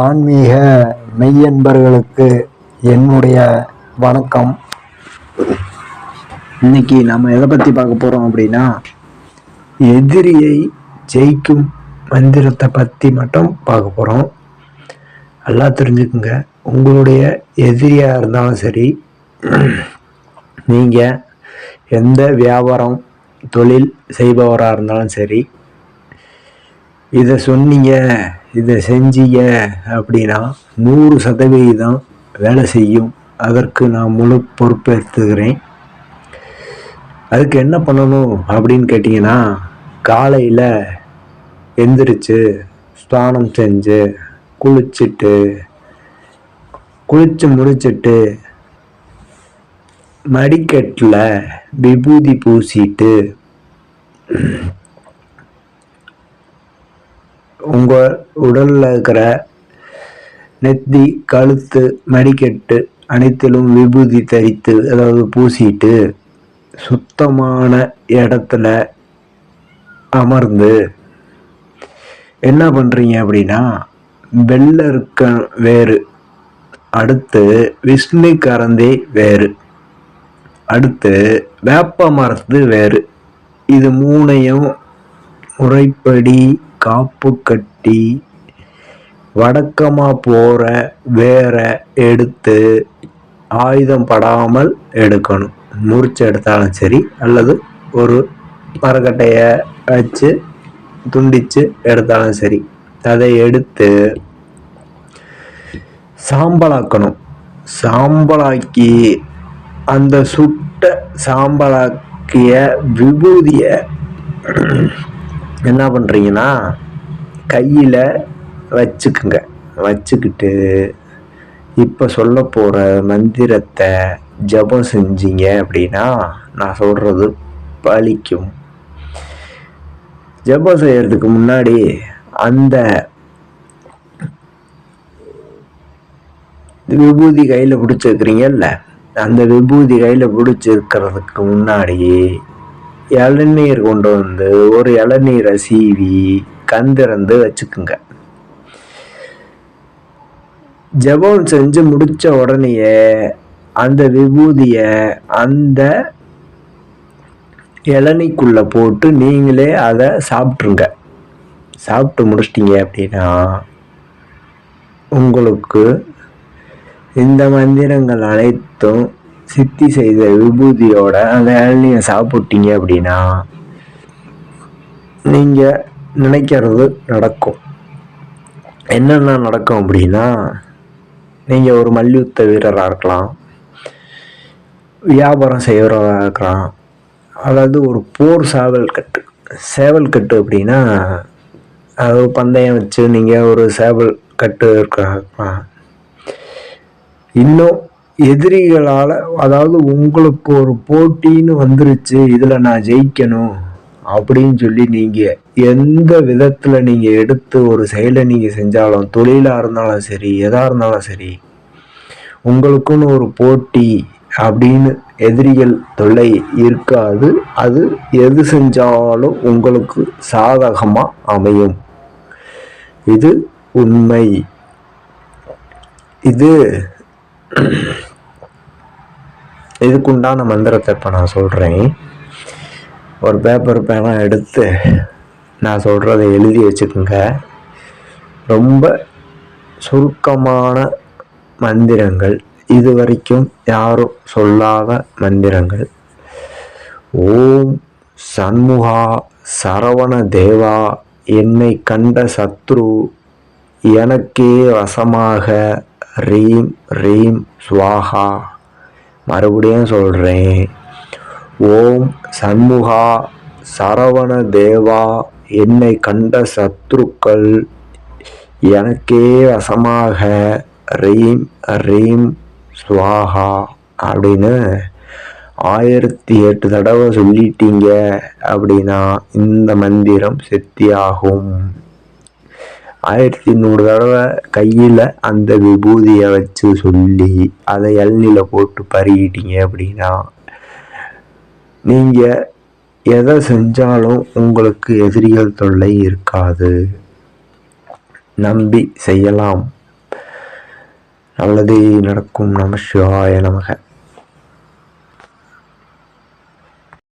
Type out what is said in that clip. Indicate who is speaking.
Speaker 1: ஆன்மீக மெய்யன்பர்களுக்கு என்னுடைய வணக்கம். இன்னைக்கு நம்ம எதை பற்றி பார்க்க போகிறோம் அப்படின்னா எதிரியை ஜெயிக்கும் மந்திரத்தை பற்றி மட்டும் பார்க்க போகிறோம் நல்லா தெரிஞ்சுக்குங்க. உங்களுடைய எதிரியாக இருந்தாலும் சரி நீங்கள் எந்த வியாபாரம் தொழில் செய்பவராக இருந்தாலும் சரி இதை சொன்னீங்க இதை செஞ்சீங்க அப்படின்னா நூறு சதவீதம் வேலை செய்யும். அதற்கு நான் முழு பொறுப்பேற்றுக்கிறேன் அதுக்கு என்ன பண்ணணும் அப்படின்னு கேட்டிங்கன்னா காலையில் எந்திரிச்சு ஸ்நானம் செஞ்சு குளிச்சுட்டு குளித்து முடிச்சுட்டு மடிக்கட்டில் விபூதி பூசிட்டு உங்கள் உடலில் இருக்கிற நெத்தி கழுத்து மடிக்கட்டு அனைத்திலும் விபூதி தரித்து அதாவது பூசிட்டு சுத்தமான இடத்துல அமர்ந்து என்ன பண்ணுறீங்க அப்படின்னா வெள்ளை இருக்க வேறு அடுத்து விஷ்ணு கரந்தி வேறு அடுத்து வேப்ப மரத்து வேறு. இது மூணையும் முறைப்படி காப்பு கட்டி வடக்கமாக போகிற வேற எடுத்து ஆயுதம் படாமல் எடுக்கணும். முறிச்சு எடுத்தாலும் சரி அல்லது ஒரு மரக்கட்டையை வச்சு துண்டித்து எடுத்தாலும் சரி அதை எடுத்து சாம்பலாக்கணும். சாம்பலாக்கி அந்த சுட்ட சாம்பலாக்கிய விபூதியை என்ன பண்ணுறீங்கன்னா கையில் வச்சுக்குங்க. வச்சுக்கிட்டு இப்போ சொல்ல போகிற மந்திரத்தை ஜபம் செஞ்சீங்க அப்படின்னா நான் சொல்கிறது பலிக்கும். ஜபம் செய்கிறதுக்கு முன்னாடி அந்த விபூதி கையில் பிடிச்சிருக்கிறீங்கல்ல அந்த விபூதி கையில் பிடிச்சிருக்கிறதுக்கு முன்னாடி இளநீர் கொண்டு வந்து ஒரு இளநீரை சீவி கந்திறந்து வச்சுக்குங்க. ஜபம் செஞ்சு முடித்த உடனேயே அந்த விபூதியை அந்த இளநிக்குள்ளே போட்டு நீங்களே அதை சாப்பிட்ருங்க சாப்பிட்டு முடிச்சிட்டிங்க அப்படின்னா உங்களுக்கு இந்த மந்திரங்கள் அனைத்தும் சித்தி செய்த விபூதியோட அந்த இளநியை சாப்பிட்டீங்க அப்படின்னா நீங்கள் நினைக்கிறது நடக்கும். என்னென்ன நடக்கும் அப்படின்னா நீங்கள் ஒரு மல்யுத்த வீரராக இருக்கலாம் வியாபாரம் செய்கிறவராக இருக்கலாம் அதாவது ஒரு போர் சேவல் கட்டு. சேவல் கட்டு அப்படின்னா அது பந்தயம் வச்சு நீங்கள் ஒரு சேவல் கட்டு இருக்கலாம். இன்னும் எதிரிகளால் அதாவது உங்களுக்கு ஒரு போட்டின்னு வந்துருச்சு இதில் நான் ஜெயிக்கணும் அப்படின்னு சொல்லி நீங்கள் எந்த விதத்தில் நீங்கள் எடுத்து ஒரு செயலை நீங்கள் செஞ்சாலும் தொழிலாக இருந்தாலும் சரி எதாக இருந்தாலும் சரி உங்களுக்குன்னு ஒரு போட்டி அப்படின்னு எதிரிகள் தொல்லை இருக்காது. அது எது செஞ்சாலும் உங்களுக்கு சாதகமாக அமையும். இது உண்மை. இது இதுக்குண்டான மந்திரத்தை இப்போ நான் சொல்கிறேன் ஒரு பேப்பர் பேனா எடுத்து நான் சொல்கிறத எழுதி வச்சுக்கோங்க. ரொம்ப சுருக்கமான மந்திரங்கள். இது வரைக்கும் யாரும் சொல்லாத மந்திரங்கள். ஓம் சண்முகா சரவண தேவா என்னை கண்ட சத்ரு எனக்கே வசமாக ரீம் ரீம் ஸ்வாஹா மறுபடியும் சொல்கிறேன் ஓம் சண்முகா சரவண தேவா என்னை கண்ட சத்ருக்கள் எனக்கே வசமாக ரீம் ரீம் ஸ்வாஹா அப்படின்னு ஆயிரத்தி எட்டு தடவை சொல்லிட்டீங்க அப்படின்னா இந்த மந்திரம் செத்தியாகும். ஆயிரத்தி நூறு தடவை கையில் அந்த விபூதியை வச்சு சொல்லி அதை இளநில போட்டு பருகிட்டீங்க அப்படின்னா நீங்கள் எதை செஞ்சாலும் உங்களுக்கு எதிரிகள் தொல்லை இருக்காது. நம்பி செய்யலாம். நல்லதே நடக்கும் நம சிவாய நமக.